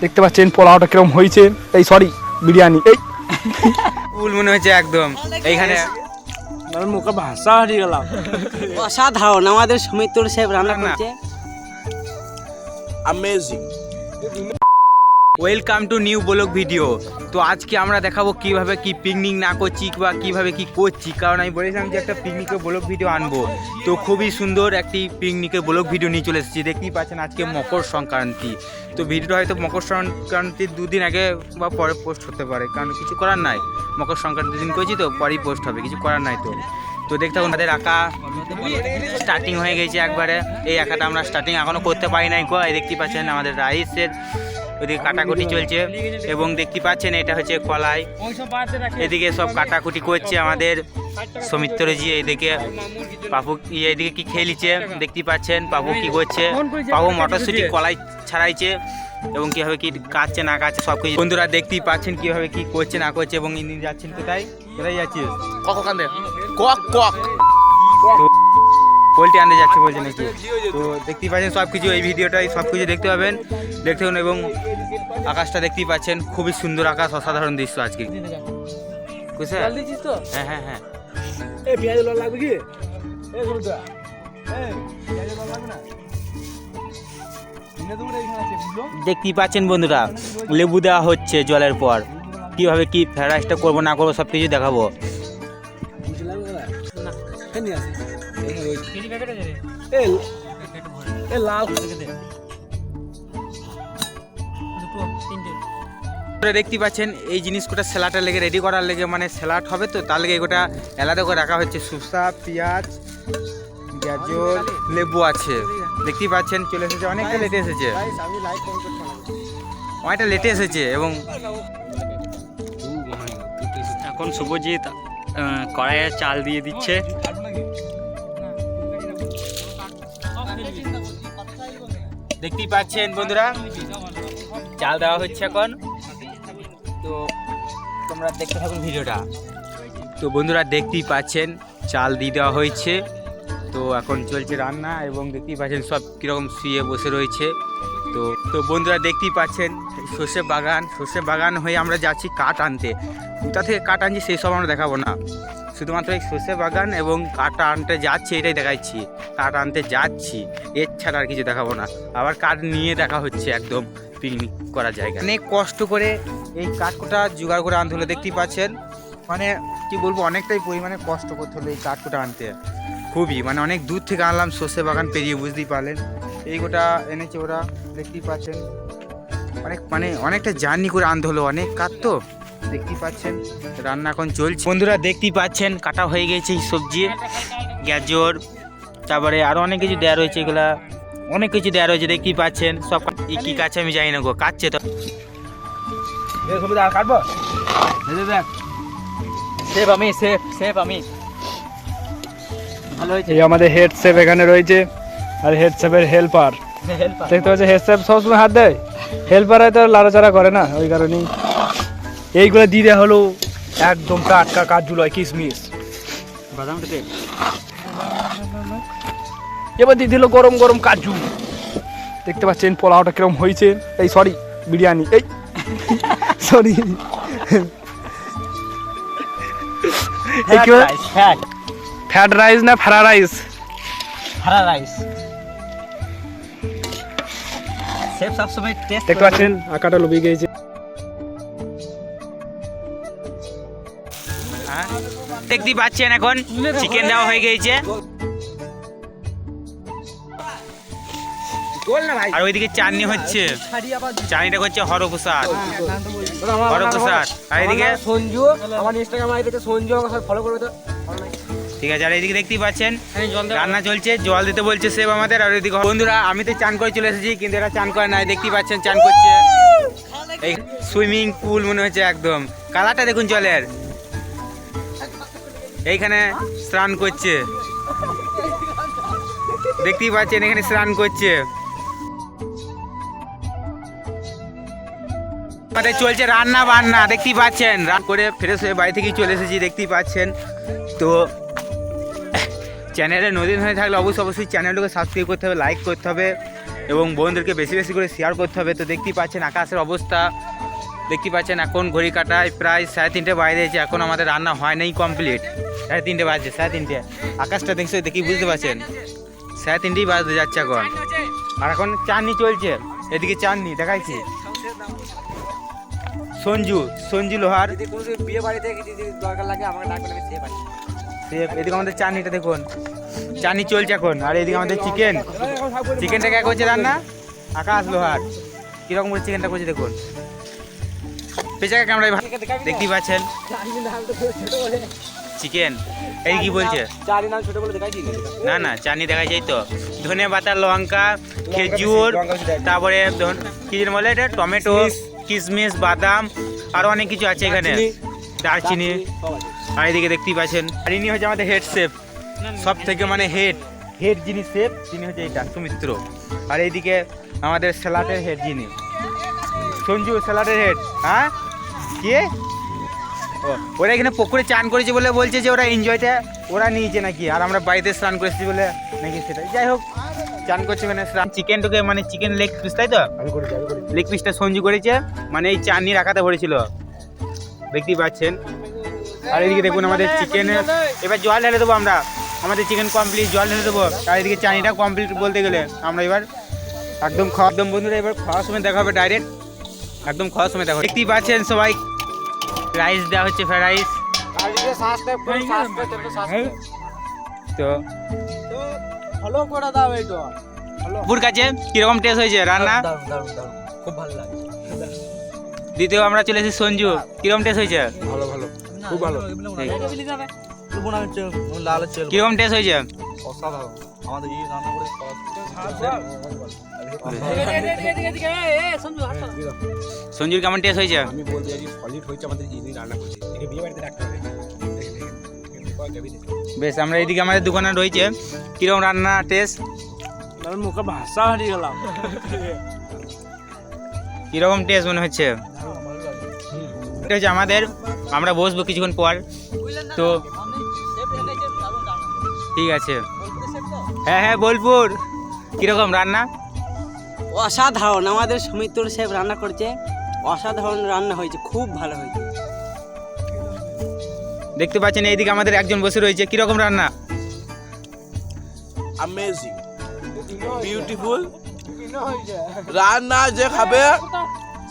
দেখতে পাচ্ছেন পোলাওটা কীরকম হয়েছে। এই সরি বিরিয়ানি। এই। ফুল মনে হচ্ছে একদম। এইখানে মুখে ভাষা হারিয়ে গেলাম। অসাধারণ আমাদের সমিত্র সাহেব রান্না। করছে। Amazing welcome to new blog video তো আজকে আমরা দেখাবো কীভাবে কি পিকনিক না করছি বা কীভাবে কি করছি। কারণ আমি বলেছিলাম যে একটা পিকনিকের ব্লগ ভিডিও আনব। তো খুবই সুন্দর একটি পিকনিকের ব্লগ ভিডিও নিয়ে চলে এসেছি। দেখতেই পাচ্ছেন আজকে মকর সংক্রান্তি। তো ভিডিওটা হয়তো মকর সংক্রান্তির দুদিন আগে বা পরে পোস্ট হতে পারে। কারণ কিছু করার নাই। মকর সংক্রান্তির দিন করেছি তো, পরেই পোস্ট হবে। কিছু করার নাই তো। তো দেখতে থাকুন তাদের আঁকা স্টার্টিং হয়ে গেছে একবারে। এই আঁকাটা আমরা স্টার্টিং এখনও করতে পারি নাই এই দেখতেই পাচ্ছেন আমাদের রাইসের ওইদিকে কাটাকুটি চলছে এবং দেখতে পাচ্ছেন এটা হচ্ছে কলাই। এদিকে সব কাটাকুটি করছে আমাদের সৌমিত্রজি এইদিকে পাপু ইয়ে এদিকে কি খেলিছে দেখতে পাচ্ছেন পাপু কি করছে? পাপু মটরশুটি কলাই ছাড়াইছে এবং কীভাবে কি কাটছে না কাটছে সব কিছু বন্ধুরা দেখতেই পাচ্ছেন কীভাবে কি করছে না করছে এবং ইনি যাচ্ছেন কোথায়? কোথায় যাচ্ছিস? কক কক পোলট্রি আনতে যাচ্ছে বলছে নাকি? তো দেখতেই পাচ্ছেন সব কিছু এই ভিডিওটাই সব কিছু দেখতে পাবেন। দেখতে পাবেন এবং আকাশটা দেখতেই পাচ্ছেন খুবই সুন্দর আকাশ অসাধারণ দৃশ্য আজকে। হ্যাঁ হ্যাঁ হ্যাঁ। লাগবে কি? দেখতেই পাচ্ছেন বন্ধুরা লেবু দেওয়া হচ্ছে জলের পর। কীভাবে কি ফ্রাইড রাইসটা করব না করব সব কিছু দেখাবো এই এই লাল আপনারা দেখতেই পাচ্ছেন এই জিনিসগুলো স্যালাডের লেগে রেডি করার লেগে মানে স্যালাড হবে তো তার লেগে এগুলো আলাদা করে রাখা হচ্ছে শুসা পেঁয়াজ গাজর লেবু আছে। দেখতেই পাচ্ছেন চলে এসেছে অনেকটা লেটে এসেছে। অনেকটা লেটে এসেছে এবং এখন শুভজিৎ কড়াইয়ে চাল দিয়ে দিচ্ছে। দেখতেই পাচ্ছেন বন্ধুরা, চাল দেওয়া হচ্ছে এখন। তো তোমরা দেখতে থাকুন ভিডিওটা। তো বন্ধুরা দেখতেই পাচ্ছেন, চাল দিয়ে দেওয়া হয়েছে। তো এখন চলছে রান্না এবং দেখতেই পাচ্ছেন সব কীরকম শুয়ে বসে রয়েছে। তো তো বন্ধুরা দেখতেই পাচ্ছেন, সর্ষে বাগান সর্ষে বাগান হয়ে আমরা যাচ্ছি কাঠ আনতে। কোথা থেকে কাঠ আনছি সেই সব আমরা দেখাবো না। শুধুমাত্র এই সর্ষে বাগান এবং কাঠ আনতে যাচ্ছি, এটাই দেখাচ্ছি। কাঠ আনতে যাচ্ছি, এর ছাড়া আর কিছু দেখাবো না। আবার কাঠ নিয়ে দেখা হচ্ছে একদম পিকনিক করার জায়গা অনেক কষ্ট করে এই কাঠকোটা জোগাড় করে আনতে হলো, দেখতেই পাচ্ছেন? মানে কি বলব, অনেকটাই পরিমাণে কষ্ট করতে হলো এই কাঠকোটা আনতে। খুবই মানে অনেক দূর থেকে আনলাম সর্ষে বাগান পেরিয়ে, বুঝতেই পারলেন। এই গোটা এনেছে ওরা, দেখতেই পাচ্ছেন। অনেক মানে অনেকটা জার্নি করে আনতে হলো, অনেক কাঠ তো। দেখতেই পাচ্ছেন রান্না এখন চলছে। বন্ধুরা দেখতেই পাচ্ছেন কাটা হয়ে গেছে এই সবজি। গাজর তারপরে আরও অনেক কিছু দেওয়া রয়েছে এগুলা অনেক কিছু দেওয়া রয়েছে দেখতেই পাচ্ছেন। সব কি কাছে আমি জানি না গো কাটছে তো। এই আর কাটবো সেফ আমি সেফ সেফ আমি। ভালো হয়েছে। আমাদের হেড শেফ এখানে রয়েছে আর হেড শেফের হেল্পার দেখতে পাচ্ছি হেড সবসময় হাত দেয়। হেল্পার হয়তো লাড়াচাড়া করে না ওই কারণেই। এইগুলো দিয়ে দেওয়া হলো একদম টাটকা কাজু লয় কিশমিশ এবার দিয়ে দিল গরম গরম কাজু। দেখতে পাচ্ছেন পোলাওটা কীরকম হয়েছে। এই সরি বিরিয়ানি। এই সরি ফ্যাট রাইস না ফ্রা রাইস হারা রাইস দেখতে পাচ্ছেন আঁকাটা লুবিয়ে গিয়েছে। দেখতেই পাচ্ছেন এখন। চিকেন দেওয়া হয়ে গেছে আর ওইদিকে চাটনি হচ্ছে। চাটনিটা হচ্ছে হরপ্রসাদ। হরপ্রসাদ। আর এদিকে? সঞ্জু। আমার ইনস্টাগ্রাম আইডিতে সঞ্জু আমার সাথে ফলো করবে তো। ঠিক আছে আর এইদিকে দেখতেই পাচ্ছেন রান্না চলছে জল দিতে বলছে সেব আমাদের আর ওইদিকে বন্ধুরা আমি তো চান করে চলে এসেছি কিন্তু এরা চান করে নাই দেখতেই পাচ্ছেন চান করছে। এই সুইমিং পুল মনে হচ্ছে একদম। কালারটা দেখুন জলের। এইখানে স্নান করছে। দেখতেই পাচ্ছেন, এখানে স্নান করছে। চলছে রান্না বান্না, দেখতেই পাচ্ছেন। রান করে ফ্রেশ হয়ে বাড়ি থেকেই চলে এসেছি, দেখতেই পাচ্ছেন। তো চ্যানেলে নতুন হয়ে থাকলে অবশ্যই অবশ্যই চ্যানেলটাকে সাবস্ক্রাইব করতে হবে লাইক করতে হবে, এবং বন্ধুদেরকে বেশি বেশি করে শেয়ার করতে হবে। তো দেখতেই পাচ্ছেন আকাশের অবস্থা। দেখতে পাচ্ছেন এখন ঘড়ি কাটায় প্রায় সাড়ে তিনটে বাইরে আছে এখন আমাদের রান্না হয় নাই কমপ্লিট সাড়ে তিনটে বাজছে সাড়ে তিনটে। আকাশটা দেখছ দেখি বুঝতে পারছেন? সাড়ে তিনটেই বাজতে যাচ্ছে এখন। আর এখন চাননি চলছে এদিকে চাননি দেখাইছি। সঞ্জু সঞ্জু লোহার। বিয়ে বাড়িতে দরকার লাগে আমাকে এদিকে আমাদের চাটনিটা দেখুন। চাটনি চলছে এখন আর এদিকে আমাদের চিকেন চিকেনটা কে করছে রান্না? আকাশ লোহার। কীরকম করে চিকেনটা করছে দেখুন। পেঁচাকে ক্যামেরায় দেখতেই পাচ্ছেন। চিকেন। এই কি বলছে? না না চাটনি দেখা যায় তো। ধনে পাতা লঙ্কা খেজুর তারপরে কি যেন বলে এটা? টমেটো কিশমিশ বাদাম আরও অনেক কিছু আছে এখানে। দারচিনি। আর এদিকে দেখতেই পাচ্ছেন আর ইনি হচ্ছে আমাদের হেড শেফ সব থেকে মানে হেড হেড যিনি শেফ তিনি হচ্ছে এটা সুমিত্র আর এইদিকে আমাদের স্যালাডের হেড যিনি। সঞ্জু স্যালাডের হেড হ্যাঁ? কে ওরা এখানে পুকুরে চান করেছে বলে বলছে যে ওরা এনজয়টা ওরা নিয়েছে নাকি আর আমরা বাড়িতে স্নান করেছি বলে নাকি সেটা যাই হোক চান করছে মানে স্নান চিকেনটাকে মানে চিকেন লেগ পিস তাই তো? লেগ পিসটা সঞ্জু করেছে মানে এই চাটনি রাখাতে পড়েছিল দেখতেই পাচ্ছেন। আর এদিকে দেখুন আমাদের চিকেন এবার জল ঢেলে দেবো আমরা। আমাদের চিকেন কমপ্লিট জল ঢেলে দেবো। আর এদিকে চাটনিটা কমপ্লিট বলতে গেলে আমরা এবার একদম খাওয়া একদম বন্ধুরা এবার খাওয়ার সময় দেখা হবে ডাইরেক্ট একদম খাওয়ার সময় দেখা দেখতেই পাচ্ছেন সবাই রাইস দেওয়া হচ্ছে ফ্রাইড রাইস তো ফলো করে দাও এইটা। পুর কাছে কীরকম টেস্ট হয়েছে? রান্না? খুব ভালো লাগে দ্বিতীয় আমরা চলে এসেছি সঞ্জু। কীরকম টেস্ট হয়েছে? ভালো ভালো। খুব ভালো। কীরকম টেস্ট হয়েছে? অসাধারণ। আমাদের এই রান্না করে সঞ্জুর কেমন টেস্ট হয়েছে? আমি বলতে চাইছি সলিড হয়েছে আমাদের ইনি রান্না করছে একে বিয়ে বাড়িতে রাখতে হবে। বেশ আমরা এইদিকে আমাদের দোকানে রয়েছে। কীরকম রান্না টেস্ট আমার মুখে ভাষা হারিয়ে গেলাম। কীরকম টেস্ট মনে হচ্ছে? এটা হচ্ছে আমাদের আমরা বসবো কিছুক্ষণ পর। তো ঠিক আছে। হ্যাঁ হ্যাঁ বোলপুর। কীরকম রান্না? অসাধারণ। আমাদের সৌমিত্র সাহেব রান্না করছে। অসাধারণ রান্না হয়েছে খুব ভালো হয়েছে। দেখতে পাচ্ছেন এইদিকে আমাদের একজন বসে রয়েছে। কীরকম রান্না? অ্যামেজিং বিউটিফুল রান্না যে খাবে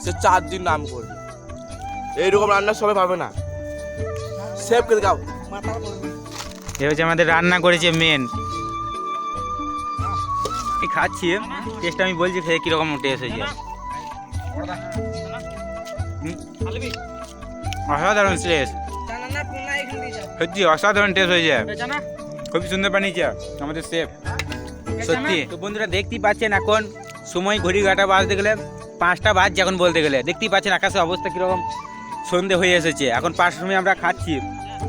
সে চার দিন নাম করবে। এইরকম রান্না সবাই পাবে না। সেভ করে দাও। এ হচ্ছে আমাদের রান্না করেছে মেন এই খাচ্ছি। টেস্ট আমি বলছি, খেয়ে কীরকম টেস্ট হয়েছে। অসাধারণ টেস্ট সত্যি, অসাধারণ টেস্ট হয়েছে। খুবই সুন্দর বানিয়েছে, আমাদের শেফ সত্যি। তো বন্ধুরা, দেখতেই পাচ্ছেন এখন সময় ঘড়ি কাটা বাজতে গেলে পাঁচটা বাজছে এখন বলতে গেলে। দেখতেই পাচ্ছেন আকাশের অবস্থা কীরকম সন্ধে হয়ে এসেছে। এখন পাঁচটার সময় আমরা খাচ্ছি।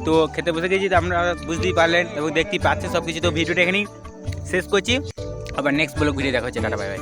তো খেতে বসে গেছি, তো আপনারা বুঝতেই পারলেন এবং দেখতেই পাচ্ছেন সব কিছু তো ভিডিওটা এখানেই শেষ করছি। আবার নেক্সট ব্লগ ভিডিও দেখা হচ্ছে টাটা বাই বাই